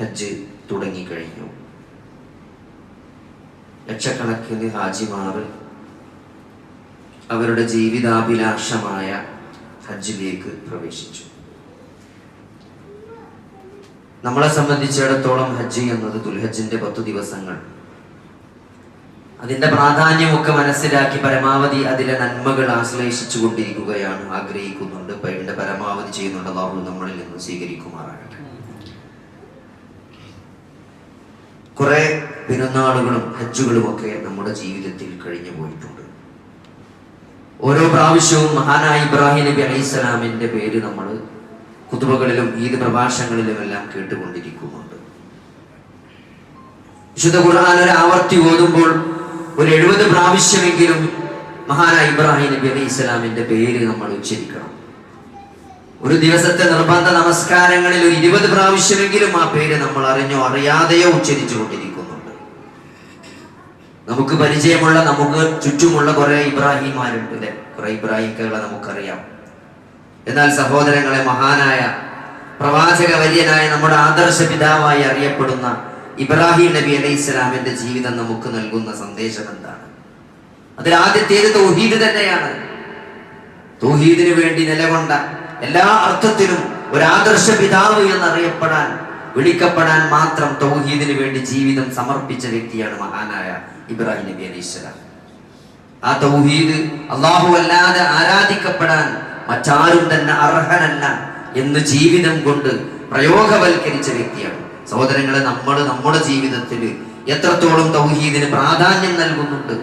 ഹജ്ജ് തുടങ്ങിക്കഴിഞ്ഞു. ലക്ഷക്കണക്കിന് ഹാജിമാർ അവരുടെ ജീവിതാഭിലാഷമായ ഹജ്ജിലേക്ക് പ്രവേശിച്ചു. നമ്മളെ സംബന്ധിച്ചിടത്തോളം ഹജ്ജ് എന്നത് ദുൽഹജ്ജിന്റെ പത്തു ദിവസങ്ങൾ. അതിന്റെ പ്രാധാന്യമൊക്കെ മനസ്സിലാക്കി പരമാവധി അതിലെ നന്മകൾ ആശ്ലേഷിച്ചു കൊണ്ടിരിക്കുകയാണ് ആഗ്രഹിക്കുന്നുണ്ട് പരമാവധി ചെയ്യുന്നുണ്ട്. അള്ളാഹു നമ്മളിൽ നിന്ന് സ്വീകരിക്കുമാറാകട്ടെ. കുറെ പെരുന്നാളുകളും ഹജ്ജുകളും ഒക്കെ നമ്മുടെ ജീവിതത്തിൽ കഴിഞ്ഞു പോയിട്ടുണ്ട്. ഓരോ പ്രാവശ്യവും മഹാനായ ഇബ്രാഹിം നബി അലൈഹിസ്സലാമിന്റെ പേര് നമ്മൾ കുതുബകളിലും ഈദ് പ്രഭാഷണങ്ങളിലും എല്ലാം കേട്ടുകൊണ്ടിരിക്കുന്നുണ്ട്. വിശുദ്ധ ഖുർആൻ ഒരു ആവർത്തി ഓതുമ്പോൾ ഒരു എഴുപത് പ്രാവശ്യമെങ്കിലും മഹാനായ ഇബ്രാഹിം നബി അലൈഹി സ്വലാമിന്റെ പേര് നമ്മൾ ഉച്ചരിക്കണം. ഒരു ദിവസത്തെ നിർബന്ധ നമസ്കാരങ്ങളിൽ ഒരു ഇരുപത് പ്രാവശ്യമെങ്കിലും ആ പേര് നമ്മൾ അറിഞ്ഞോ അറിയാതെയോ ഉച്ചരിച്ചു കൊണ്ടിരിക്കുന്നുണ്ട് നമുക്ക് പരിചയമുള്ള നമുക്ക് ചുറ്റുമുള്ള കുറെ ഇബ്രാഹിമാരുണ്ട് അല്ലെ? കുറെ ഇബ്രാഹിംകളെ നമുക്കറിയാം. എന്നാൽ സഹോദരങ്ങളെ മഹാനായ പ്രവാചക വര്യനായ നമ്മുടെ ആദർശ പിതാവായി അറിയപ്പെടുന്ന ഇബ്രാഹിം നബി അലൈഹി ഇസ്ലാമിന്റെ ജീവിതം നമുക്ക് നൽകുന്ന സന്ദേശം എന്താണ് അതിൽ ആദ്യത്തേത് തൗഹീദ് തന്നെയാണ്. തൗഹീദിന് വേണ്ടി നിലകൊണ്ട എല്ലാ അർത്ഥത്തിലും ഒരു ആദർശ പിതാവ് എന്നറിയപ്പെടാൻ വിളിക്കപ്പെടാൻ മാത്രം തൗഹീദിന് വേണ്ടി ജീവിതം സമർപ്പിച്ച വ്യക്തിയാണ് മഹാനായ ഇബ്രാഹിം നബി അലൈഹി സ്വലാം. ആ തൗഹീദ് അള്ളാഹു അല്ലാതെ ആരാധിക്കപ്പെടാൻ മറ്റാരും തന്നെ അർഹനല്ല എന്ന് ജീവിതം കൊണ്ട് പ്രയോഗവൽക്കരിച്ച വ്യക്തിയാണ്. സഹോദരങ്ങളെ നമ്മൾ നമ്മുടെ ജീവിതത്തിൽ എത്രത്തോളം തൗഹീദിന് പ്രാധാന്യം നൽകുന്നുണ്ട്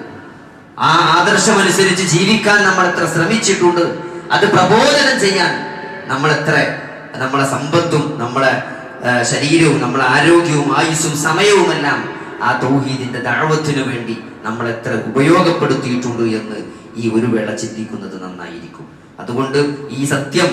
ആ ആദർശമനുസരിച്ച് ജീവിക്കാൻ നമ്മൾ എത്ര ശ്രമിച്ചിട്ടുണ്ട് അത് പ്രബോധനം ചെയ്യാൻ നമ്മൾ എത്ര നമ്മളെ സമ്പത്തും നമ്മളെ ശരീരവും നമ്മളെ ആരോഗ്യവും ആയുസ്സും സമയവുമെല്ലാം ആ തൗഹീദിന്റെ താഴ്വത്തിനു വേണ്ടി നമ്മൾ എത്ര ഉപയോഗപ്പെടുത്തിയിട്ടുണ്ട് എന്ന് ഈ ഒരു വേള ചിന്തിക്കുന്നത് നന്നായിരിക്കും. അതുകൊണ്ട് ഈ സത്യം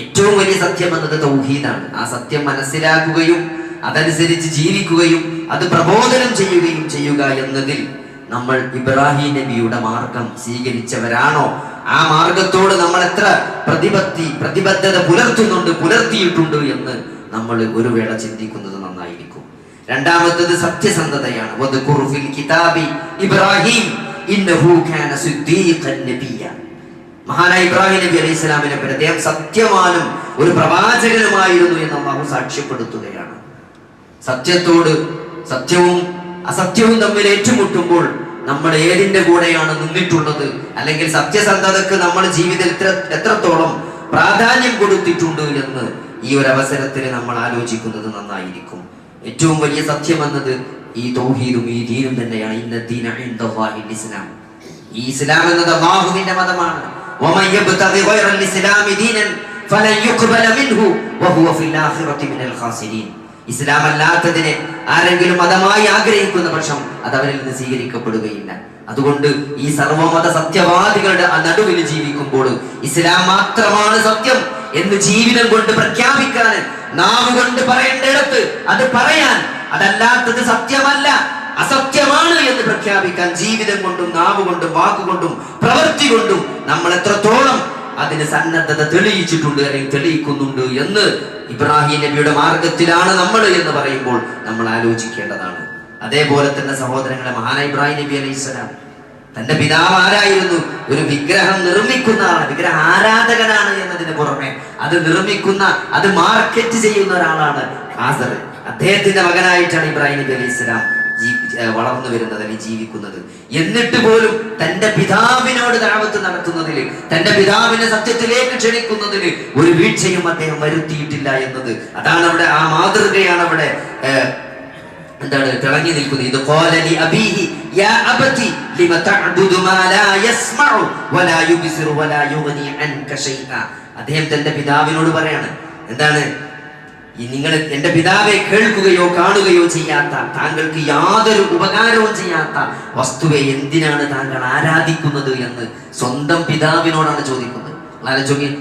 ഏറ്റവും വലിയ സത്യം എന്നത് തൗഹീദാണ്. ആ സത്യം മനസ്സിലാക്കുകയും അതനുസരിച്ച് ജീവിക്കുകയും അത് പ്രബോധനം ചെയ്യുകയും ചെയ്യുക എന്നതിൽ നമ്മൾ ഇബ്രാഹിം നബിയുടെ മാർഗം സ്വീകരിച്ചവരാണോ ആ മാർഗത്തോട് നമ്മൾ എത്ര പ്രതിപത്തി പ്രതിബദ്ധത പുലർത്തുന്നുണ്ട് പുലർത്തിയിട്ടുണ്ട് എന്ന് നമ്മൾ ഒരു വേള ചിന്തിക്കുന്നത് നന്നായിരിക്കും. രണ്ടാമത്തത് സത്യസന്ധതയാണ്. കിതാബി ഇബ്രാഹിം മഹാനായ ഇബ്രാഹിം നബി അലൈഹി സ്വലാമിനെ പറ്റി അദ്ദേഹം സത്യവാനും ഒരു പ്രവാചകനുമായിരുന്നു എന്ന് അള്ളാഹു സാക്ഷ്യപ്പെടുത്തുകയാണ്. സത്യത്തോട് സത്യവും അസത്യവും തമ്മിൽ ഏറ്റുമുട്ടുമ്പോൾ നമ്മൾ ഏതിന്റെ കൂടെയാണ് നിന്നിട്ടുള്ളത്? അല്ലെങ്കിൽ സത്യസന്ധതക്ക് നമ്മൾ ജീവിതത്തിൽ എത്രത്തോളം പ്രാധാന്യം കൊടുത്തിട്ടുണ്ട് എന്ന് ഈ ഒരു അവസരത്തിൽ നമ്മൾ ആലോചിക്കുന്നത് നന്നായിരിക്കും. ഏറ്റവും വലിയ സത്യം എന്നത് ഈ തൗഹീദും ഈ ദീനും തന്നെയാണ്. ഇന്ന ദീന ഇസ്ലാം. ഈ ഇസ്ലാം എന്നത് അള്ളാഹുവിന്റെ മതമാണ്. ഫലൻ യുഖ്ബല മിൻഹു വഹുവ ഫിൽ ആഖിറതി മിനൽ ഖാസിരീൻ ഇസ്ലാം അല്ലാത്തതിനെ ആരെങ്കിലും മതമായി ആഗ്രഹിക്കുന്ന പക്ഷം അത് അവരിൽ നിന്ന് സ്വീകരിക്കപ്പെടുകയില്ല. അതുകൊണ്ട് ഈ സർവമത സത്യവാദികളുടെ ആ നടുവിൽ ജീവിക്കുമ്പോൾ ഇസ്ലാം മാത്രമാണ് സത്യം എന്ന് ജീവിതം കൊണ്ട് പ്രഖ്യാപിക്കാൻ നാവ് കൊണ്ട് പറയേണ്ടിടത്ത് അത് പറയാൻ അതല്ലാത്തത് സത്യമല്ല അസത്യമാണ് എന്ന് പ്രഖ്യാപിക്കാൻ ജീവിതം കൊണ്ടും നാവ് കൊണ്ടും വാക്കുകൊണ്ടും പ്രവൃത്തി കൊണ്ടും നമ്മൾ എത്രത്തോളം അതിന് സന്നദ്ധത തെളിയിച്ചിട്ടുണ്ട് അല്ലെങ്കിൽ തെളിയിക്കുന്നുണ്ട് എന്ന് ഇബ്രാഹിം നബിയുടെ മാർഗത്തിലാണ് നമ്മൾ എന്ന് പറയുമ്പോൾ നമ്മൾ ആലോചിക്കേണ്ടതാണ്. അതേപോലെ തന്നെ സഹോദരങ്ങളെ മഹാന ഇബ്രാഹിം നബി അലൈഹി സ്വലാം തന്റെ പിതാവ് ആരായിരുന്നു? ഒരു വിഗ്രഹം നിർമ്മിക്കുന്ന ആളാണ്. വിഗ്രഹ ആരാധകനാണ് എന്നതിന് പുറമെ അത് നിർമ്മിക്കുന്ന അത് മാർക്കറ്റ് ചെയ്യുന്ന ഒരാളാണ് ഖാസർ. അദ്ദേഹത്തിന്റെ മകനായിട്ടാണ് ഇബ്രാഹിം നബി അലൈഹി സ്വലാം വളർന്നു വരുന്നത് അല്ലെങ്കിൽ ജീവിക്കുന്നത്. എന്നിട്ട് പോലും തന്റെ പിതാവിനോട് ദാവത്ത് നടത്തുന്നതിൽ തന്റെ പിതാവിനെ സത്യത്തിലേക്ക് ക്ഷണിക്കുന്നതിൽ ഒരു വീഴ്ചയും അദ്ദേഹം വരുത്തിയിട്ടില്ല എന്നത്. അതാണ് അവിടെ ആ മാതൃകയാണ് അവിടെ എന്താണ് തിളങ്ങി നിൽക്കുന്നത്. ഇത് അബീഹി യാ ലിമ ലാ യസ്മഉ വലാ യുബ്സിറു വലാ അദ്ദേഹം തന്റെ പിതാവിനോട് പറയാണ് എന്താണ്? നിങ്ങൾ എന്റെ പിതാവെ കേൾക്കുകയോ കാണുകയോ ചെയ്യാത്ത താങ്കൾക്ക് യാതൊരു ഉപകാരവും ചെയ്യാത്ത വസ്തുവെ എന്തിനാണ് താങ്കൾ ആരാധിക്കുന്നത് എന്ന് സ്വന്തം പിതാവിനോടാണ് ചോദിക്കുന്നത്.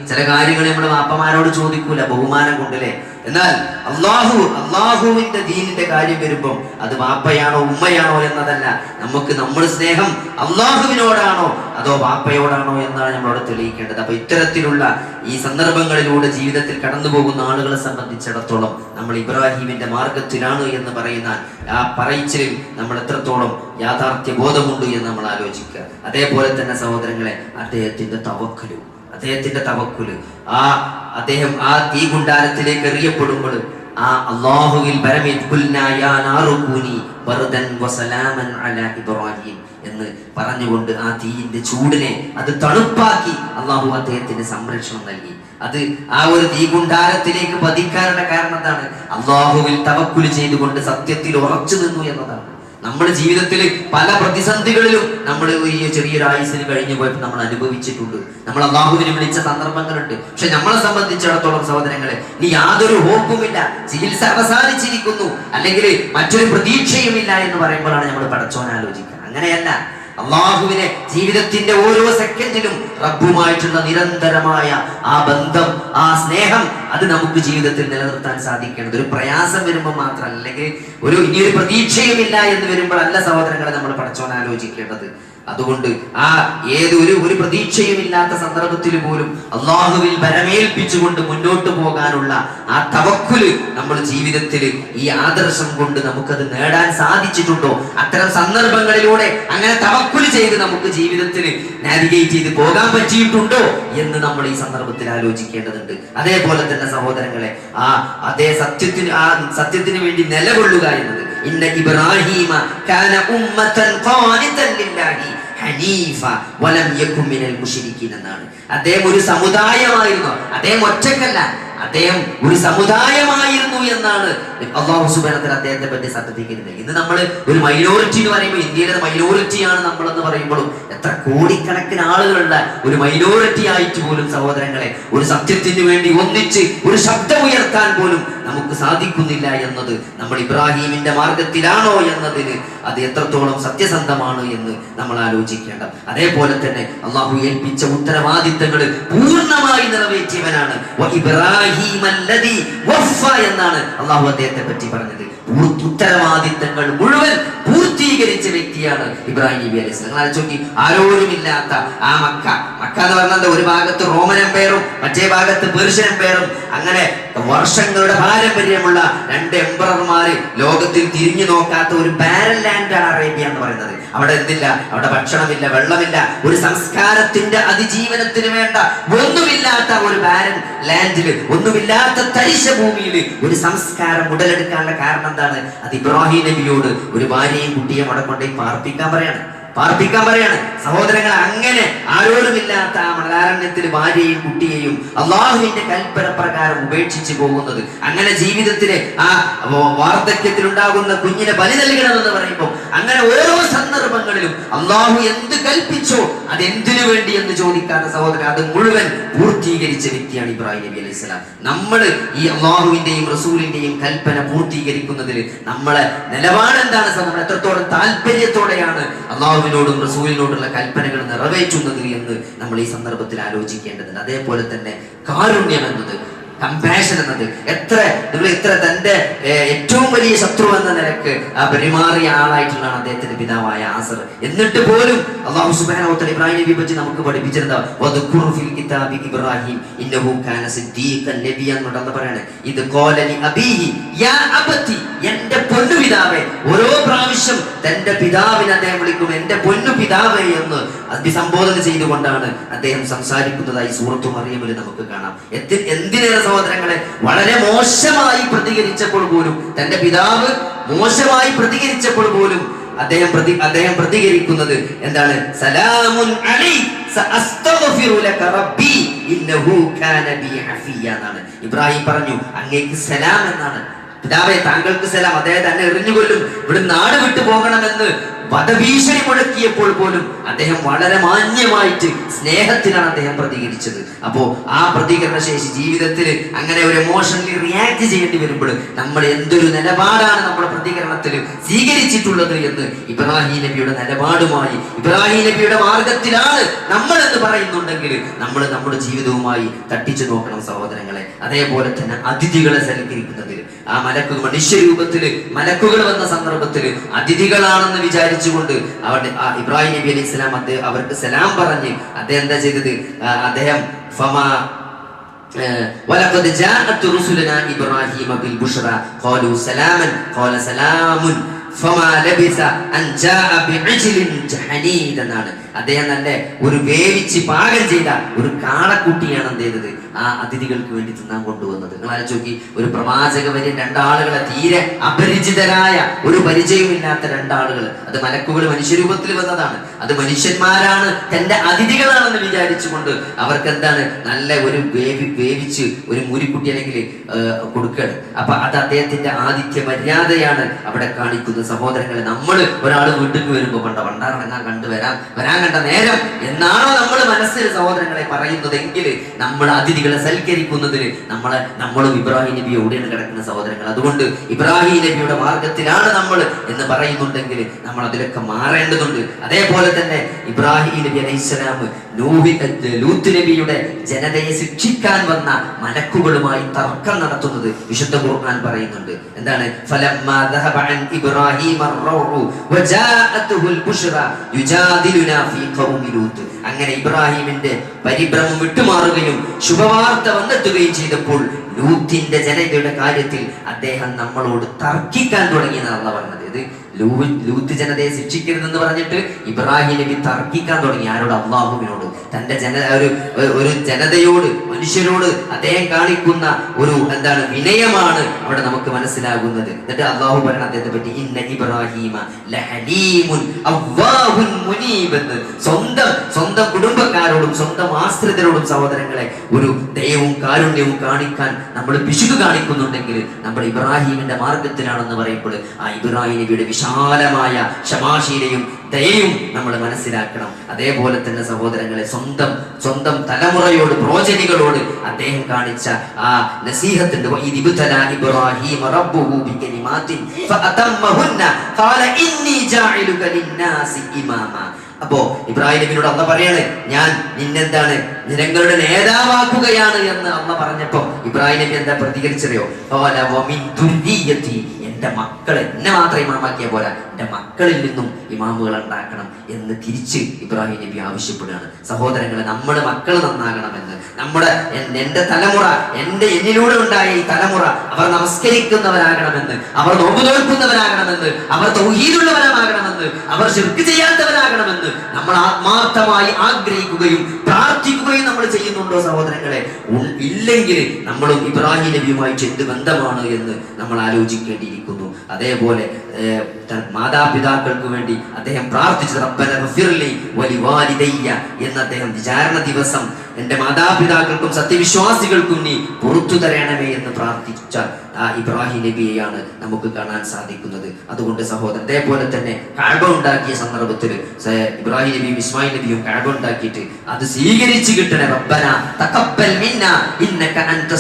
ചില കാര്യങ്ങൾ നമ്മുടെ വാപ്പമാരോട് ചോദിക്കൂല ബഹുമാനം കൊണ്ടല്ലേ? എന്നാൽ അള്ളാഹു അള്ളാഹുവിന്റെ ദീനിന്റെ കാര്യം വരുമ്പോൾ അത് വാപ്പയാണോ ഉമ്മയാണോ എന്നതല്ല. നമുക്ക് നമ്മുടെ സ്നേഹം അള്ളാഹുവിനോടാണോ അതോ വാപ്പയോടാണോ എന്നാണ് നമ്മളവിടെ തെളിയിക്കേണ്ടത്. അപ്പൊ ഇത്തരത്തിലുള്ള ഈ സന്ദർഭങ്ങളിലൂടെ ജീവിതത്തിൽ കടന്നു പോകുന്ന ആളുകളെ സംബന്ധിച്ചിടത്തോളം നമ്മൾ ഇബ്രാഹിമിന്റെ മാർഗത്തിലാണ് എന്ന് പറയുന്ന ആ പറയിച്ചിൽ നമ്മൾ എത്രത്തോളം യാഥാർത്ഥ്യ ബോധമുണ്ട് എന്ന് നമ്മൾ ആലോചിക്കുക. അതേപോലെ തന്നെ സഹോദരങ്ങളെ അദ്ദേഹത്തിന്റെ തവക്കലും. അദ്ദേഹത്തിന്റെ തവക്കുൽ. ആ അദ്ദേഹം ആ തീ ഗുണ്ടാരത്തിലേക്ക് എറിയപ്പെടുമ്പോൾ ആ അള്ളാഹുവിൽ ഇബ്രാഹിം എന്ന് പറഞ്ഞുകൊണ്ട് ആ തീയിന്റെ ചൂടിനെ അത് തണുപ്പാക്കി അള്ളാഹു അദ്ദേഹത്തിന് സംരക്ഷണം നൽകി. അത് ആ ഒരു തീകുണ്ടാരത്തിലേക്ക് പതിക്കാനുള്ള കാരണം എന്താണ്? അള്ളാഹുവിൽ തവക്കുൽ ചെയ്തുകൊണ്ട് സത്യത്തിൽ ഉറച്ചു നിന്നു എന്നതാണ്. നമ്മുടെ ജീവിതത്തിൽ പല പ്രതിസന്ധികളിലും നമ്മൾ ഈ ചെറിയൊരു ആയുസിന് കഴിഞ്ഞു പോയപ്പോൾ നമ്മൾ അനുഭവിച്ചിട്ടുണ്ട്. നമ്മൾ അള്ളാഹുവിനെ വിളിച്ച സന്ദർഭങ്ങളുണ്ട്. പക്ഷെ നമ്മളെ സംബന്ധിച്ചിടത്തോളം സഹോദരങ്ങളെ ഇനി യാതൊരു ഹോപ്പുമില്ല. ചികിത്സ അവസാനിച്ചിരിക്കുന്നു. അല്ലെങ്കിൽ മറ്റൊരു പ്രതീക്ഷയുമില്ല എന്ന് പറയുമ്പോഴാണ് നമ്മൾ പടച്ചോൻ ആലോചിക്കുക. അങ്ങനെയല്ല. അള്ളാഹുവിനെ ജീവിതത്തിന്റെ ഓരോ സെക്കൻഡിലും റബ്ബുമായിട്ടുള്ള നിരന്തരമായ ആ ബന്ധം ആ സ്നേഹം അത് നമുക്ക് ജീവിതത്തിൽ നിലനിർത്താൻ സാധിക്കേണ്ടത്. ഒരു പ്രയാസം വരുമ്പോൾ മാത്രം അല്ലെങ്കിൽ ഒരു ഇനിയൊരു പ്രതീക്ഷയുമില്ല എന്ന് വരുമ്പോൾ അല്ല സഹോദരങ്ങളെ നമ്മൾ പഠിച്ചോണ്ട് ആലോചിക്കേണ്ടത്. അതുകൊണ്ട് ആ ഏതൊരു ഒരു പ്രതീക്ഷയുമില്ലാത്ത സന്ദർഭത്തിൽ പോലും അള്ളാഹുവിൽ ബലമേൽപ്പിച്ചുകൊണ്ട് മുന്നോട്ട് പോകാനുള്ള ആ തവക്കുൽ നമ്മൾ ജീവിതത്തിൽ ഈ ആദർശം കൊണ്ട് നമുക്കത് നേടാൻ സാധിച്ചിട്ടുണ്ടോ? അത്തരം സന്ദർഭങ്ങളിലൂടെ അങ്ങനെ തവക്കുൽ ചെയ്ത് നമുക്ക് ജീവിതത്തിൽ നാവിഗേറ്റ് ചെയ്ത് പോകാൻ പറ്റിയിട്ടുണ്ടോ എന്ന് നമ്മൾ ഈ സന്ദർഭത്തിൽ ആലോചിക്കേണ്ടതുണ്ട്. അതേപോലെ തന്നെ സഹോദരങ്ങളെ ആ അതേ സത്യത്തിന് ആ സത്യത്തിന് വേണ്ടി നിലകൊള്ളുക എന്നത് ഇന്ന ഇബ്രാഹിമ കാന ഉമ്മതൻ ഖാനിതൻ ലില്ലാഹി ഹനീഫ വലം യകും മിനൽ മുശ്രിക്കീൻ എന്നാണ്. അദ്ദേഹം ഒരു സമുദായമായിരുന്നു. അദ്ദേഹം ഒറ്റക്കല്ല അദ്ദേഹം ഒരു സമുദായമായിരുന്നു എന്നാണ് അള്ളാഹു സുബേണത്തിൽ അദ്ദേഹത്തെ പറ്റി സർട്ടിഫിക്കറ്റ് ഇന്ന് നമ്മൾ ഒരു മൈനോറിറ്റി എന്ന് പറയുമ്പോൾ ഇന്ത്യയിലെ മൈനോറിറ്റിയാണ് നമ്മളെന്ന് പറയുമ്പോഴും എത്ര കോടിക്കണക്കിന് ആളുകളുള്ള ഒരു മൈനോറിറ്റി ആയിട്ട് പോലും സഹോദരങ്ങളെ ഒരു സത്യത്തിന് വേണ്ടി ഒന്നിച്ച് ഒരു ശബ്ദം ഉയർത്താൻ പോലും നമുക്ക് സാധിക്കുന്നില്ല എന്നത് നമ്മൾ ഇബ്രാഹീമിന്റെ മാർഗത്തിലാണോ എന്നതിന് അത് എത്രത്തോളം സത്യസന്ധമാണ് എന്ന് നമ്മൾ ആലോചിക്കേണ്ട അതേപോലെ തന്നെ അള്ളാഹു ഏൽപ്പിച്ച ഉത്തരവാദിത്തങ്ങൾ പൂർണമായി നിറവേറ്റിയവനാണ് വഫ എന്നാണ് അള്ളാഹു അദ്ദേഹത്തെ പറ്റി പറഞ്ഞത് ഉത്തരവാദിത്തങ്ങൾ മുഴുവൻ പൂർത്തീകരിച്ച വ്യക്തിയാണ് ഇബ്രാഹിം നബി അലൈഹി നിങ്ങൾ ചോക്കി ആരോരുമില്ലാത്ത ആ മക്ക. മക്ക എന്ന് പറഞ്ഞാൽ ഒരു ഭാഗത്ത് റോമൻ എംപയറും മറ്റേ ഭാഗത്ത് പേർഷ്യൻ എംപയറും. അങ്ങനെ വർഷങ്ങളുടെ പാരമ്പര്യമുള്ള രണ്ട് എംപറർമാര് ലോകത്തിൽ തിരിഞ്ഞു നോക്കാത്ത ഒരു ബാരൽ ലാൻഡാണ് അറേബ്യ എന്ന് പറയുന്നത്. അവിടെ എന്തില്ല? അവിടെ ഭക്ഷണമില്ല വെള്ളമില്ല. ഒരു സംസ്കാരത്തിന്റെ അതിജീവനത്തിന് വേണ്ട ഒന്നുമില്ലാത്ത ഒരു ബാരൻ ലാൻഡിൽ ഒന്നുമില്ലാത്ത തരിശ ഭൂമിയിൽ ഒരു സംസ്കാരം ഉടലെടുക്കാനുള്ള കാരണം എന്താണ്? അത് ഇബ്രാഹിം നബിയോട് ഒരു ഭാര്യയും കുട്ടിയെ അവിടെ പാർപ്പിക്കാൻ പറയാണ്. പാർപ്പിക്കാൻ പറയാണ്. സഹോദരങ്ങൾ അങ്ങനെ ആരോരുമില്ലാത്ത ആ മണലാരണ്യത്തിൽ ഭാര്യയും കുട്ടിയെയും അള്ളാഹുവിന്റെ കൽപ്പന പ്രകാരം ഉപേക്ഷിച്ചു പോകുന്നത്. അങ്ങനെ ജീവിതത്തിലെ ആ വാർദ്ധക്യത്തിൽ ഉണ്ടാകുന്ന കുഞ്ഞിനെ ബലി നൽകണമെന്ന് പറയുമ്പോൾ അങ്ങനെ ഓരോ സന്ദർഭങ്ങളിലും അള്ളാഹു എന്ത് കൽപ്പിച്ചോ അത് എന്തിനു വേണ്ടി എന്ന് ചോദിക്കാത്ത സഹോദരൻ അത് മുഴുവൻ പൂർത്തീകരിച്ച വ്യക്തിയാണ് ഇബ്രാഹിം നബി അലൈഹി സ്വലാം. നമ്മൾ ഈ അള്ളാഹുവിന്റെയും റസൂലിന്റെയും കൽപ്പന പൂർത്തീകരിക്കുന്നതിൽ നമ്മളെ നിലപാട് എന്താണ് സഹോദരൻ? എത്രത്തോളം താല്പര്യത്തോടെയാണ് അള്ളാഹുവിനോടും റസൂലിനോടുള്ള കൽപ്പനകൾ നിറവേറ്റുന്നത് എന്ന് നമ്മൾ ഈ സന്ദർഭത്തിൽ ആലോചിക്കേണ്ടതുണ്ട്. അതേപോലെ തന്നെ കാരുണ്യം എന്നത് കമ്പാഷൻ എന്നത്. എത്ര നിങ്ങൾ ഇത്ര തന്റെ ഏറ്റവും വലിയ ശത്രു എന്ന നിലയ്ക്ക് ആ പെരുമാറിയ ആളായിട്ടുള്ളതാണ് അദ്ദേഹത്തിന്റെ പിതാവായ ആസർ. എന്നിട്ട് പോലും അള്ളാഹു സുബ്ഹാനഹു ഇബ്രാഹിം നബി പറ്റി നമുക്ക് പഠിപ്പിച്ചിരുന്ന ഇബ്രാഹിം ഇന്നഹു കാന സിദ്ദീഖൻ നബിയ എന്നുണ്ടെന്ന് പറയാണ്. ഇത് കോലനി യാ അബത്തി എന്റെ പൊന്നു പിതാവേ. ഓരോ പ്രാവശ്യം തന്റെ പിതാവിനെ അദ്ദേഹം വിളിക്കും എന്റെ പൊന്നു പിതാവേ എന്ന് അഭിസംബോധന ചെയ്തുകൊണ്ടാണ് അദ്ദേഹം സംസാരിക്കുന്നതായി സൂറത്തു മറിയമിൽ നമുക്ക് കാണാം. എന്തിനേറെ സഹോദരങ്ങളെ വളരെ മോശമായി പ്രതികരിച്ചപ്പോൾ പോലും തന്റെ പിതാവ് മോശമായി പ്രതികരിച്ചപ്പോൾ പോലും അദ്ദേഹം പ്രതി അദ്ദേഹം പ്രതികരിക്കുന്നത് എന്താണ്? സലാമുൻ അലൈ ഇബ്രാഹിം പറഞ്ഞു അങ്ങേക്ക് സലാം എന്നാണ്. പിതാവെ താങ്കൾക്ക് സലാം. അദ്ദേഹം തന്നെ എറിഞ്ഞുകൊല്ലും. ഇവിടെ നാട് വിട്ടു പോകണമെന്ന് വധഭീഷണി മുടക്കിയപ്പോൾ പോലും അദ്ദേഹം വളരെ മാന്യമായിട്ട് സ്നേഹത്തിലാണ് അദ്ദേഹം പ്രതികരിച്ചത്. അപ്പോ ആ പ്രതികരണ ശേഷി ജീവിതത്തിൽ അങ്ങനെ ഒരു എമോഷണലി റിയാക്ട് ചെയ്യേണ്ടി വരുമ്പോൾ നമ്മൾ എന്തൊരു നിലപാടാണ് നമ്മുടെ പ്രതികരണത്തിൽ സ്വീകരിച്ചിട്ടുള്ളത് എന്ന് ഇബ്രാഹിം നബിയുടെ നിലപാടുമായി ഇബ്രാഹിം നബിയുടെ മാർഗത്തിലാണ് നമ്മൾ എന്ന് പറയുന്നുണ്ടെങ്കിൽ നമ്മൾ നമ്മുടെ ജീവിതവുമായി തട്ടിച്ചു നോക്കണം സഹോദരങ്ങളെ. അതേപോലെ തന്നെ അതിഥികളെ സൽക്കരിക്കുന്നതിൽ. ആ മലക്ക് മനുഷ്യരൂപത്തിൽ മലക്കുകൾ വന്ന സന്ദർഭത്തിൽ അതിഥികളാണെന്ന് വിചാരിച്ചുകൊണ്ട് അവിടെ ആ ഇബ്രാഹിം നബി അലൈഹി സ്വലാം അദ്ദേഹം അവർക്ക് സലാം പറഞ്ഞ് അദ്ദേഹം എന്താ ചെയ്തത് ആ, അദ്ദേഹം ഫമാ آه، ولقد جاءت رسلنا ابراهيم بالبشرى قالوا سلاما قال سلام فما لبث ان جاء بعجل حنيد എന്നാണ് അദ്ദേഹം നല്ല ഒരു വേവിച്ച് പാകം ചെയ്ത ഒരു കാളക്കുട്ടിയാണ് എന്ത് ചെയ്തത്? ആ അതിഥികൾക്ക് വേണ്ടി തിന്നാൻ കൊണ്ടുവന്നത്. നിങ്ങൾ ആലോചിക്കി ഒരു പ്രവാചക വരെ രണ്ടാളുകളെ തീരെ അപരിചിതരായ ഒരു പരിചയമില്ലാത്ത രണ്ടാളുകൾ. അത് മലക്കുകൾ മനുഷ്യരൂപത്തിൽ വന്നതാണ്. അത് മനുഷ്യന്മാരാണ് തന്റെ അതിഥികളാണെന്ന് വിചാരിച്ചുകൊണ്ട് അവർക്ക് എന്താണ്? നല്ല ഒരു വേവി വേവിച്ച് ഒരു മുരിക്കുട്ടി അല്ലെങ്കിൽ കൊടുക്കുകയാണ്. അപ്പൊ അത് അദ്ദേഹത്തിന്റെ ആതിഥ്യ മര്യാദയാണ് അവിടെ കാണിക്കുന്നത് സഹോദരങ്ങളെ. നമ്മൾ ഒരാൾ വീട്ടിൽ വരുമ്പോൾ പണ്ട പണ്ടാറടങ്ങാൻ കണ്ടു വരാം വരാൻ കണ്ട നേരം എന്നാണോ നമ്മൾ മനസ്സിൽ സഹോദരങ്ങളെ പറയുന്നതെങ്കിൽ നമ്മൾ അതിഥികളെ സൽക്കരിക്കുന്നതിന് നമ്മളെ നമ്മളും ഇബ്രാഹിം നബി ഓടിയാണ് കിടക്കുന്ന സഹോദരങ്ങൾ. അതുകൊണ്ട് ഇബ്രാഹിം നബിയുടെ മാർഗത്തിലാണ് നമ്മൾ എന്ന് പറയുന്നുണ്ടെങ്കിൽ നമ്മൾ അതിലൊക്കെ മാറേണ്ടതുണ്ട്. അതേപോലെ തന്നെ ഇബ്രാഹിം നബി അലൈഹിസ്സലാം നൂഹി ലൂത്ത് നബിയുടെ ജനതയെ ശിക്ഷിക്കാൻ വന്ന മലക്കുകളുമായി തർക്കം നടത്തുന്നത് വിശുദ്ധ ഖുർആൻ പറയുന്നുണ്ട്. എന്താണ്? ഫലമ്മാ വജാഅത്തുഹു അൽബുശ്റ യുജാദിലുനാ ഫീ ഖൗമി ലൂത്ത് അങ്ങനെ ഇബ്രാഹിമിന്റെ പരിഭ്രമം വിട്ടുമാറുകയും ശുഭവാർത്ത വന്നെത്തുകയും ചെയ്തപ്പോൾ ലൂത്തിന്റെ ജനതയുടെ കാര്യത്തിൽ അദ്ദേഹം നമ്മളോട് തർക്കിക്കാൻ തുടങ്ങിയെന്നാണ് അള്ളാഹ് പറഞ്ഞത് ഇത് ലൂത്ത് ജനതയെ ശിക്ഷിക്കരുതെന്ന് പറഞ്ഞിട്ട് ഇബ്രാഹിം നബി തർക്കിക്കാൻ തുടങ്ങി. ആരോട്? അള്ളാഹുവിനോട്. തന്റെ ജന ഒരു ഒരു ജനതയോട് മനുഷ്യരോട് അദ്ദേഹം കാണിക്കുന്ന ഒരു എന്താണ് വിനയമാണ് അവിടെ നമുക്ക് മനസ്സിലാകുന്നത്. എന്നിട്ട് അള്ളാഹു പറയുന്ന അദ്ദേഹത്തെ പറ്റി ഇന്ന ഇബ്രാഹിമ ലഹലീമുൻ അവ്വാഹുൻ മുനീബ് എന്ന് സ്വന്തം സ്വന്തം കുടുംബക്കാരോടും സ്വന്തം ആശ്രിതരോടും സഹോദരങ്ങളെ ഒരു ദയവും കാരുണ്യവും കാണിക്കാൻ നമ്മൾ പിശുക്ക് കാണിക്കുന്നുണ്ടെങ്കിൽ നമ്മൾ ഇബ്രാഹിമിന്റെ മാർഗത്തിലാണെന്ന് പറയുമ്പോൾ ആ ഇബ്രാഹിം നബിയുടെ വിശാലമായ ക്ഷമാശീലയും ദയയും നമ്മൾ മനസ്സിലാക്കണം. അതേപോലെ തന്നെ സഹോദരങ്ങളെ സ്വന്തം സ്വന്തം തലമുറയോട് പ്രോചനികളോട് അദ്ദേഹം കാണിച്ച ആ നസീഹത്തിന്റെ "വഇദ് ഇബ്തലാ ഇബ്രാഹീമ റബ്ബുഹു ബികലിമാത്തിൻ ഫഅതമ്മഹുന്ന ഖാല ഇന്നി ജാഇലുക ലിന്നാസി ഇമാമ. അപ്പോ ഇബ്രാഹിം നബിനോട് അള്ള പറയാണ് ഞാൻ നിന്നെന്താണ് ജനങ്ങളുടെ നേതാവാക്കുകയാണ് എന്ന് അമ്മ പറഞ്ഞപ്പോ ഇബ്രാഹിം നബി എന്താ പ്രതികരിച്ചറിയോ? "ഖാല വമിൻ ദുർരിയ്യതി എന്റെ മക്കൾ എന്നെ മാത്രം ഇമാമാക്കിയ പോരാ. എന്റെ മക്കളിൽ നിന്നും ഇമാമുകൾ ഉണ്ടാക്കണം എന്ന് തിരിച്ച് ഇബ്രാഹിം നബി ആവശ്യപ്പെടുകയാണ്. സഹോദരങ്ങളെ നമ്മുടെ മക്കൾ നന്നാകണമെന്ന്. നമ്മുടെ എന്റെ തലമുറ എന്റെ എന്നിലൂടെ ഉണ്ടായ ഈ തലമുറ അവർ നമസ്കരിക്കുന്നവരാകണമെന്ന് അവർ നോമ്പ് നോൽക്കുന്നവരാകണമെന്ന് അവർ തൗഹീദുള്ളവരാകണമെന്ന് അവർ ശിർക്ക് ചെയ്യാത്തവരാകണമെന്ന് നമ്മൾ ആത്മാർത്ഥമായി ആഗ്രഹിക്കുകയും പ്രാർത്ഥിക്കുകയും നമ്മൾ ചെയ്യുന്നുണ്ടോ സഹോദരങ്ങളെ? ഇല്ലെങ്കിൽ നമ്മളും ഇബ്രാഹിം നബിയുമായി എന്ത് ബന്ധമാണ് എന്ന് നമ്മൾ ആലോചിക്കേണ്ടിയിരിക്കുന്നു. അതേപോലെ മാതാപിതാക്കൾക്ക് വേണ്ടി അദ്ദേഹം പ്രാർത്ഥിച്ചു റബ്ബന ഗഫിർലി എന്ന് അദ്ദേഹം വിചാരണ ദിവസം എന്റെ മാതാപിതാക്കൾക്കും സത്യവിശ്വാസികൾക്കും നീ പുറത്തു തരണമേ എന്ന് പ്രാർത്ഥിച്ച ആ ഇബ്രാഹിം നബിയെയാണ് നമുക്ക് കാണാൻ സാധിക്കുന്നത്. അതുകൊണ്ട് സഹോദരൻ അതേപോലെ തന്നെ കാഴ്ബ ഉണ്ടാക്കിയ സന്ദർഭത്തിൽ ഇബ്രാഹിം നബിയും ഇസ്മായിൽ നബിയും കാഴ്ബ ഉണ്ടാക്കിയിട്ട് അത് സ്വീകരിച്ചു കിട്ടണേ ഇന്നക അൻത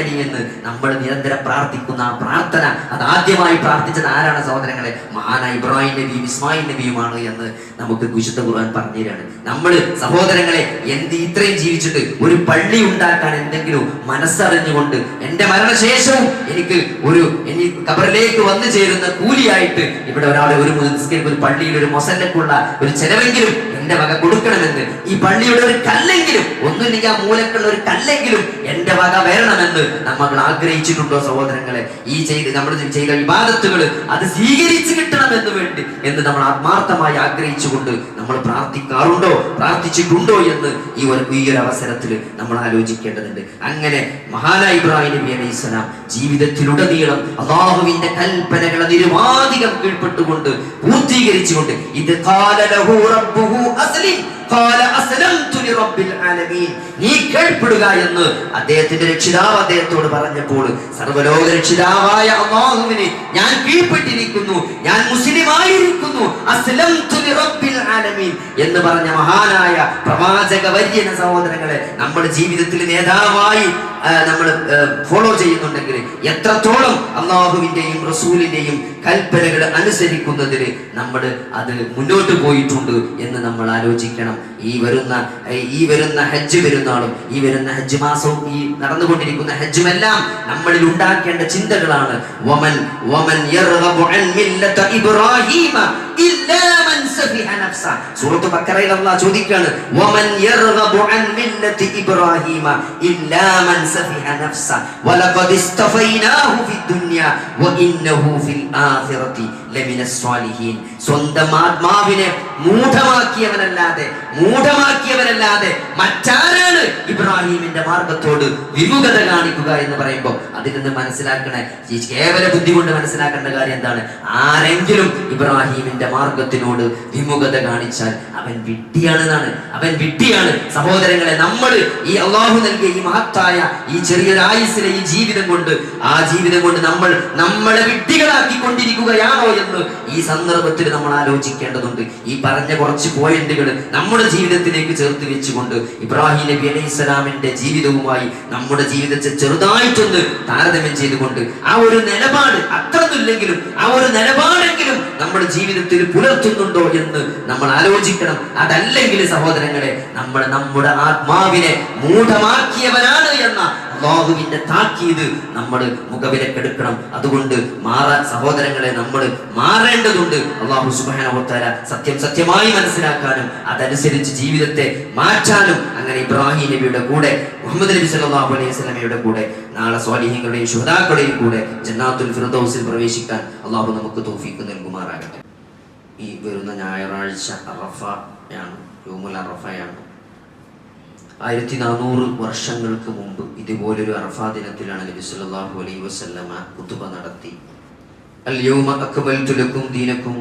അലീം നമ്മൾ നിരന്തരം പ്രാർത്ഥിക്കുന്ന ആ പ്രാർത്ഥന അത് ആദ്യമായി പ്രാർത്ഥിച്ചത് ആരാണ് സഹോദരങ്ങളെ? മഹാന ഇബ്രാഹിം നബിയും ഇസ്മായിൽ നബിയുമാണ് എന്ന് നമുക്ക് വിശുദ്ധ ഖുർആൻ പറഞ്ഞുതരാണ്. നമ്മൾ സഹോദരങ്ങളെ എന്ത് ഇത്രയും ജീവിച്ചിട്ട് ഒരു പള്ളി ഉണ്ടാക്കാൻ എന്തെങ്കിലും മനസ്സറിഞ്ഞുകൊണ്ട് എന്റെ മരണശേഷവും എനിക്ക് ഒരു ഇനി കബറിലേക്ക് വന്നു ചേരുന്ന കൂലിയായിട്ട് ഇവിടെ ഒരാളെ ഒരു നിസ്കരിക്കുന്ന ഒരു പള്ളിയിൽ ഒരു മൊസലക്കുള്ള ഒരു ചെലവെങ്കിലും എന്റെ വക കൊടുക്കണമെന്ന്. ഈ പള്ളിയുടെ ഒരു കല്ലെങ്കിലും ഒന്നുമില്ലെങ്കിൽ ആ മൂലക്കുള്ള ഒരു കല്ലെങ്കിലും എന്റെ വക വരണമെന്ന് നമ്മൾ ആഗ്രഹിച്ചിട്ടുണ്ടോ സഹോദരങ്ങളെ? ഈ ചെയ്ത് നമ്മൾ ചെയ്ത വിവാദത്തുകൾ അത് സ്വീകരിച്ചു കിട്ടണമെന്ന് വേണ്ടി എന്ന് നമ്മൾ ആത്മാർത്ഥമായി ആഗ്രഹിച്ചുകൊണ്ട് നമ്മൾ പ്രാർത്ഥിക്കാറുണ്ടോ പ്രാർത്ഥിച്ചിട്ടുണ്ടോ എന്ന് ഈ ഒരു ഈ ഒരു അവസരത്തിൽ നമ്മൾ ആലോചിക്കേണ്ടതുണ്ട്. അങ്ങനെ മഹാനായ ഇബ്രാഹിം നബി അലൈഹി സ്വലാം ജീവിതത്തിലുടനീളം അള്ളാഹുവിന്റെ കൽപ്പനകളെ നിരുവാധികം കീഴ്പ്പെട്ടുകൊണ്ട് പൂർത്തീകരിച്ചുകൊണ്ട് ഇത് ഖാല ലഹു റബ്ബുഹു 阿斯利。നീ കേൾപ്പെടുക എന്ന് അദ്ദേഹത്തിന്റെ രക്ഷിതാവ് അദ്ദേഹത്തോട് പറഞ്ഞപ്പോൾ സർവലോക രക്ഷിതാവായ അല്ലാഹുവിനെ ഞാൻ കീഴ്പ്പെട്ടിരിക്കുന്നു ഞാൻ മുസ്ലിമായിരിക്കുന്നു. എന്ന് പറഞ്ഞ മഹാനായ പ്രവാചക വര്യന സഹോദരങ്ങളെ നമ്മുടെ ജീവിതത്തിൽ നേതാവായി നമ്മൾ ഫോളോ ചെയ്യുന്നുണ്ടെങ്കിൽ എത്രത്തോളം അള്ളാഹുവിന്റെയും റസൂലിന്റെയും കൽപ്പനകൾ അനുസരിക്കുന്നതിന് നമ്മൾ അത് മുന്നോട്ട് പോയിട്ടുണ്ട് എന്ന് നമ്മൾ ആലോചിക്കണം. ഈ വരുന്ന ഈ വരുന്ന ഹജ്ജ് പെരുന്നാളും ഈ വരുന്ന ഹജ്ജ് മാസവും ഈ നടന്നുകൊണ്ടിരിക്കുന്ന ഹജ്ജും എല്ലാം നമ്മളിൽ ഉണ്ടാക്കേണ്ട ചിന്തകളാണ്. വമൻ വമൻ സൂറത്ത് ബക്കറയിൽ അള്ളാഹ് ചോദിക്കാണ് വമൻ യർഗബു അൻ മില്ലതി ഇബ്രാഹീമ ഇല്ലാ മൻ സഫിഹ നഫ്സ. വലഖദ് ഇസ്തഫൈനാഹു ഫിദ്ദുനിയ വഇന്നഹു ഫിൽ ആഖിറതി ലമിനസ് സ്വാലിഹീൻ. സ്വന്തം ആത്മാവിനെ മൂഢമാക്കിയവനല്ലാതെ മൂഢമാക്കിയവനല്ലാതെ മറ്റാരാണ് ഇബ്രാഹിമിന്റെ മാർഗത്തോട് വിമുഖത കാണിക്കുക എന്ന് പറയുമ്പോൾ അതിൽ നിന്ന് മനസ്സിലാക്കണ കേവല ബുദ്ധി കൊണ്ട് മനസ്സിലാക്കേണ്ട കാര്യം എന്താണ്? ആരെങ്കിലും ഇബ്രാഹിമിന്റെ മാർഗത്തിനോട് വിമുഖത കാണിച്ചാൽ അവൻ വിഡ്ഢിയാണെന്നാണ്. അവൻ വിഡ്ഢിയാണ്. സഹോദരങ്ങളെ നമ്മൾ ഈ അള്ളാഹു നൽകിയ ഈ മഹത്തായ ഈ ചെറിയൊരു ആയുസിലെ ഈ ജീവിതം കൊണ്ട് ആ ജീവിതം കൊണ്ട് നമ്മൾ നമ്മളെ വിഡ്ഢികളാക്കി കൊണ്ടിരിക്കുകയാണോ എന്ന് ഈ സന്ദർഭത്തിൽ നമ്മൾ ആലോചിക്കേണ്ടതുണ്ട്. ഈ പറഞ്ഞ കുറച്ച് പോയിന്റുകൾ നമ്മുടെ ജീവിതത്തിലേക്ക് ചേർത്ത് വെച്ചുകൊണ്ട് ഇബ്രാഹിം നബി അലൈഹി സ്വലാമിന്റെ ജീവിതവുമായി നമ്മുടെ ജീവിതത്തെ ചെറുതായിട്ടൊന്ന് താരതമ്യം ചെയ്തുകൊണ്ട് ആ ഒരു നിലപാട് അത്രയൊന്നുമില്ലെങ്കിലും ആ ഒരു നിലപാടെങ്കിലും നമ്മുടെ ജീവിതത്തിൽ പുലർത്തുന്നുണ്ടോ എന്ന് നമ്മൾ ആലോചിക്കണം. അതല്ലെങ്കിൽ സഹോദരങ്ങളെ നമ്മൾ നമ്മുടെ ആത്മാവിനെ മൂഢമാക്കിയവനാണ് എന്ന അള്ളാഹുവിന്റെ താക്കീത് നമ്മൾ മുഖവിലക്കെടുക്കണം. അതുകൊണ്ട് മാറാൻ സഹോദരങ്ങളെ നമ്മൾ മാറേണ്ടതുണ്ട്. അള്ളാഹു സുബാനോത്താര സത്യം സത്യമായി മനസ്സിലാക്കാനും അതനുസരിച്ച് ജീവിതത്തെ മാറ്റാനും അങ്ങനെ ഇബ്രാഹിം നബിയുടെ കൂടെ മുഹമ്മദ് നബി സല്ലല്ലാഹു അലൈഹി സ്വലമയുടെ കൂടെ നാളെ സ്വാലിഹികളുടെയും ശുഭതാക്കളുടെയും കൂടെ ജന്നാത്തുൽ ഫിർദൗസിൽ പ്രവേശിക്കാൻ അള്ളാഹു നമുക്ക് തൗഫീഖ് നൽകുമാറാകട്ടെ. ഈ വരുന്ന ഞായറാഴ്ച അറഫയാണ് യോമുൽ അറഫയാണ്. ആയിരത്തി നാനൂറ് വർഷങ്ങൾക്ക് മുമ്പ് ഇതുപോലൊരു അറഫ ദിനത്തിലാണ് നബി സല്ലല്ലാഹു അലൈഹി വസല്ലമ കുത്തുബ നടത്തി. അൽ യൗമ അക്മൽതു ലക്കും ദീനക്കും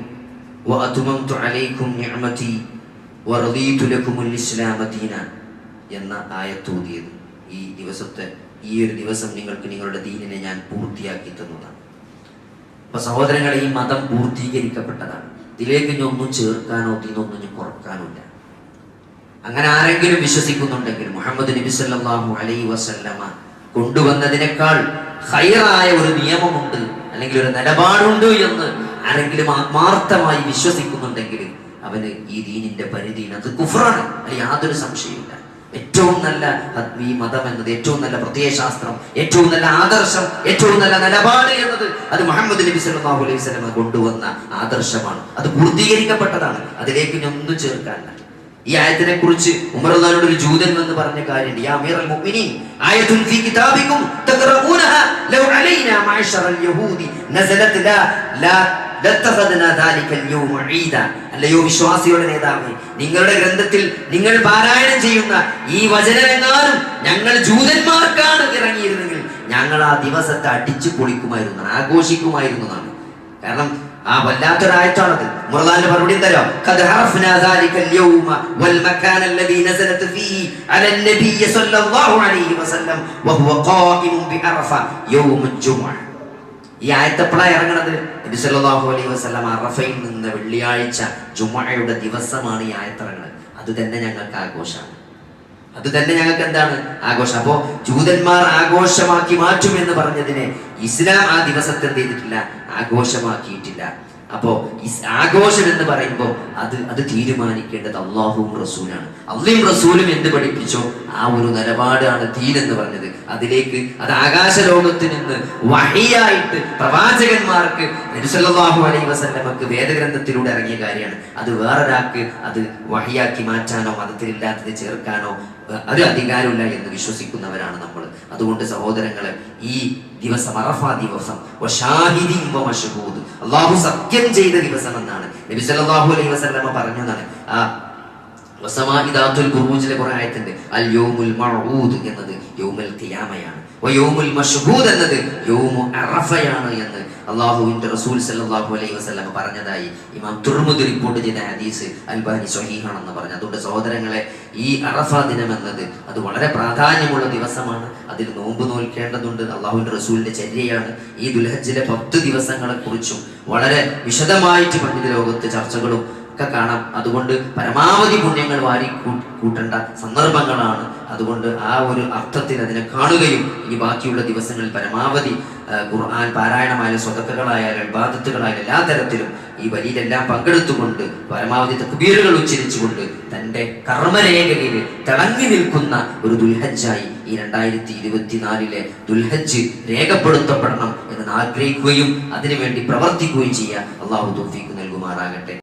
വഅത്മംതു അലൈക്കും നിഅമതി വറദീതു ലക്കുമുൽ ഇസ്ലാമ ദീന എന്ന ആയത്തൂതിയത് ഈ ദിവസത്തെ ഈ ഒരു ദിവസം നിങ്ങൾക്ക് നിങ്ങളുടെ ദീനിനെ ഞാൻ പൂർത്തിയാക്കി തന്നതാണ്. അപ്പൊ സഹോദരങ്ങളെ ഈ മതം പൂർത്തീകരിക്കപ്പെട്ടതാണ്. ഇതിലേക്ക് ഇനി ഒന്നും ചേർക്കാനോ ഇതിനൊന്നും ഇനി കുറക്കാനോ ഇല്ല അങ്ങനെ ആരെങ്കിലും വിശ്വസിക്കുന്നുണ്ടെങ്കിൽ മുഹമ്മദ് നബി സല്ലാഹു അലൈ വസല്ലമ കൊണ്ടുവന്നതിനേക്കാൾ ഹൈറായ ഒരു നിയമമുണ്ട് അല്ലെങ്കിൽ ഒരു നിലപാടുണ്ട് എന്ന് ആരെങ്കിലും ആത്മാർത്ഥമായി വിശ്വസിക്കുന്നുണ്ടെങ്കിൽ അവന് ഈ ദീനിന്റെ പരിധിയിൽ അത് കുഫറാണ്. യാതൊരു സംശയമില്ല ഏറ്റവും നല്ല ഈ മതം എന്നത് ഏറ്റവും നല്ല പ്രത്യയശാസ്ത്രം ഏറ്റവും നല്ല ആദർശം ഏറ്റവും നല്ല നിലപാട് എന്നത് അത് മുഹമ്മദ് നബി സല്ലല്ലാഹു അലൈഹി വസല്ലമ കൊണ്ടുവന്ന ആദർശമാണ്. അത് പൂർത്തീകരിക്കപ്പെട്ടതാണ്. അതിലേക്ക് ഇനി ഒന്നും ചേർക്കാനില്ല. ഈ ആയത്തിനെ കുറിച്ച് ഉമറുല്ലാനോട് ഒരു ജൂതൻ എന്ന് പറഞ്ഞ കാര്യമുണ്ട്. യാ അമീറൽ മുഅ്മിനീൻ ആയത്തുൻ ഫീ കിതാബികും തഖറഊനഹ ലൗ അലൈനാ മഅശറൽ യഹൂദി നസലത് ലാ ലാ അല്ലയോ വിശ്വാസിയുടെ നേതാവ് നിങ്ങളുടെ ഗ്രന്ഥത്തിൽ നിങ്ങൾ പാരായണം ചെയ്യുന്ന ഈ വചനമെങ്ങാനും ഞങ്ങൾ ജൂതന്മാർക്കാണ് ഇറങ്ങിയിരുന്നെങ്കിൽ ഞങ്ങൾ ആ ദിവസത്തെ അടിച്ചു പൊളിക്കുമായിരുന്നു ആഘോഷിക്കുമായിരുന്നതാണ്. കാരണം ആ വല്ലാത്തൊരാഴ്ചയാണത് മുറദാന്റെ മറുപടി തരാം ഖദ് വൽ അല സല്ലല്ലാഹു അലൈഹി വസല്ലം ഈ ആയത്തെപ്പോഴാണ് ഇറങ്ങണത്? നബിസല്ലാഹു അലൈഹി വസല്ലം അറഫയിൽ നിന്ന് വെള്ളിയാഴ്ച ജുമഅയുടെ ദിവസമാണ് ഈ ആയത്തിറങ്ങുന്നത് അത് തന്നെ ഞങ്ങൾക്ക് ആഘോഷമാണ്. അത് തന്നെ ഞങ്ങൾക്ക് എന്താണ്? ആഘോഷം. അപ്പോ ജൂതന്മാർ ആഘോഷമാക്കി മാറ്റും എന്ന് പറഞ്ഞതിനെ ഇസ്ലാം ആ ദിവസത്തെ എന്ത് ചെയ്തിട്ടില്ല? ആഘോഷമാക്കിയിട്ടില്ല. അപ്പോ ഈ ആഘോഷം എന്ന് പറയുമ്പോൾ അത് അത് തീരുമാനിക്കേണ്ടത് അള്ളാഹുവും റസൂലാണ്. അള്ളയും റസൂലും എന്ത് പഠിപ്പിച്ചോ ആ ഒരു നിലപാടാണ് ദീൻ എന്ന് പറഞ്ഞത്. അതിലേക്ക് അത് ആകാശ ലോകത്ത് നിന്ന് വഹിയായിട്ട് പ്രവാചകന്മാർക്ക് അലൈഹി വസല്ലമക്ക് വേദഗ്രന്ഥത്തിലൂടെ ഇറങ്ങിയ കാര്യമാണ്. അത് വേറൊരാൾക്ക് അത് വഹിയാക്കി മാറ്റാനോ മതത്തിലില്ലാത്തത് ചേർക്കാനോ അത് അധികാരമില്ല എന്ന് വിശ്വസിക്കുന്നവരാണ് നമ്മൾ. അതുകൊണ്ട് സഹോദരങ്ങളെ ഈ ദിവസം അറഫ ദിവസം. അള്ളാഹു സത്യം ചെയ്ത ദിവസം എന്നാണ്. നബി സല്ലല്ലാഹു അലൈഹി വസല്ലമ പറഞ്ഞതാണ് ആ വസമാഇദാത്തുൽ ബുറൂജിലെ കുറെ അൽ യൗമുൽ മഅഊദ് എന്നത് യൗമുൽ ഖിയാമയാണ്. യൗമുൽ മശ്ഹൂദ് എന്നത് യൗമു അറഫയാണ് എന്ന് അള്ളാഹുവിന്റെ റസൂൽ സല്ലല്ലാഹു അലൈഹി വസല്ലം പറഞ്ഞതായി ഇമാം തുർമുദ് റിപ്പോർട്ട് ചെയ്ത ഹദീസ് അൽബാനി സഹീഹാണെന്ന് പറഞ്ഞു. അതുകൊണ്ട് സഹോദരങ്ങളെ ഈ അറഫ ദിനം എന്നത് അത് വളരെ പ്രാധാന്യമുള്ള ദിവസമാണ്. അതിൽ നോമ്പ് നോൽക്കേണ്ടതുണ്ട്. അള്ളാഹുവിന്റെ റസൂലിന്റെ ചര്യയാണ്. ഈ ദുൽഹജ്ജിലെ പത്ത് ദിവസങ്ങളെ കുറിച്ചും വളരെ വിശദമായിട്ട് പണ്ഡിത ലോകത്ത് ചർച്ചകളും ഒക്കെ കാണാം. അതുകൊണ്ട് പരമാവധി പുണ്യങ്ങൾ വാരി കൂട്ടേണ്ട സന്ദർഭങ്ങളാണ് അതുകൊണ്ട് ആ ഒരു അർത്ഥത്തിൽ അതിനെ കാണുകയും ഇനി ബാക്കിയുള്ള ദിവസങ്ങളിൽ പരമാവധി ഖുർആൻ പാരായണമായാലും സ്വതക്കകളായാലും ബാധത്തുകളായാലും എല്ലാ തരത്തിലും ഈ വലിയിലെല്ലാം പങ്കെടുത്തുകൊണ്ട് പരമാവധി തക്ബീറുകൾ ഉച്ചരിച്ചുകൊണ്ട് തന്റെ കർമ്മരേഖയിൽ തിളങ്ങി നിൽക്കുന്ന ഒരു ദുൽഹജ്ജായി ഈ രണ്ടായിരത്തി ഇരുപത്തിനാലിലെ ദുൽഹജ്ജ് രേഖപ്പെടുത്തപ്പെടണം എന്ന് ആഗ്രഹിക്കുകയും അതിനുവേണ്ടി പ്രവർത്തിക്കുകയും ചെയ്യുക അള്ളാഹു തോഫീക്ക് നൽകുമാറാകട്ടെ.